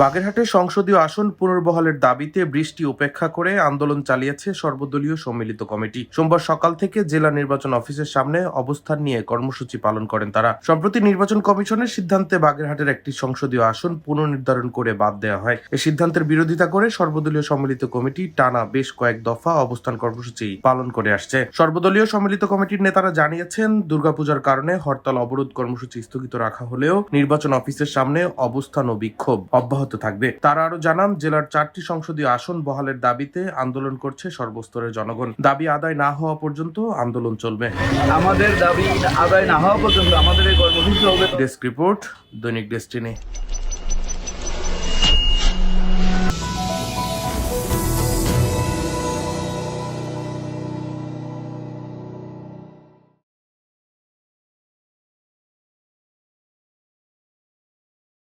বাগেরহাটের সংসদীয় আসন পুনর্বহালের দাবিতে বৃষ্টি উপেক্ষা করে আন্দোলন চালিয়েছে সর্বদলীয় সম্মিলিত কমিটি। সোমবার সকাল থেকে জেলা নির্বাচন অফিসের সামনে অবস্থান নিয়ে কর্মসূচি পালন করেন তারা। সম্প্রতি নির্বাচন কমিশনের সিদ্ধান্তে বাগেরহাটের একটি সংসদীয় আসন পুনর্নির্ধারণ করে বাদ দেওয়া হয়। এই সিদ্ধান্তের বিরোধিতা করে সর্বদলীয় সম্মিলিত কমিটি টানা বেশ কয়েক দফা অবস্থান কর্মসূচি পালন করে আসছে। সর্বদলীয় সম্মিলিত কমিটির নেতারা জানিয়েছেন, দুর্গাপূজার কারণে হরতাল অবরোধ কর্মসূচি স্থগিত রাখা হলেও নির্বাচন অফিসের সামনে অবস্থান ও বিক্ষোভ অব্যাহত থাকবে। তারা আরও জানান জেলার চারটি সংসদীয় আসন বহালের দাবিতে আন্দোলন করছে সর্বস্তরের জনগণ। দাবি আদায় না হওয়া পর্যন্ত আন্দোলন চলবে। আমাদের দাবি আদায় না হওয়া পর্যন্ত আমাদের এই কর্মসূচি হবে। Desk report Dainik destiny.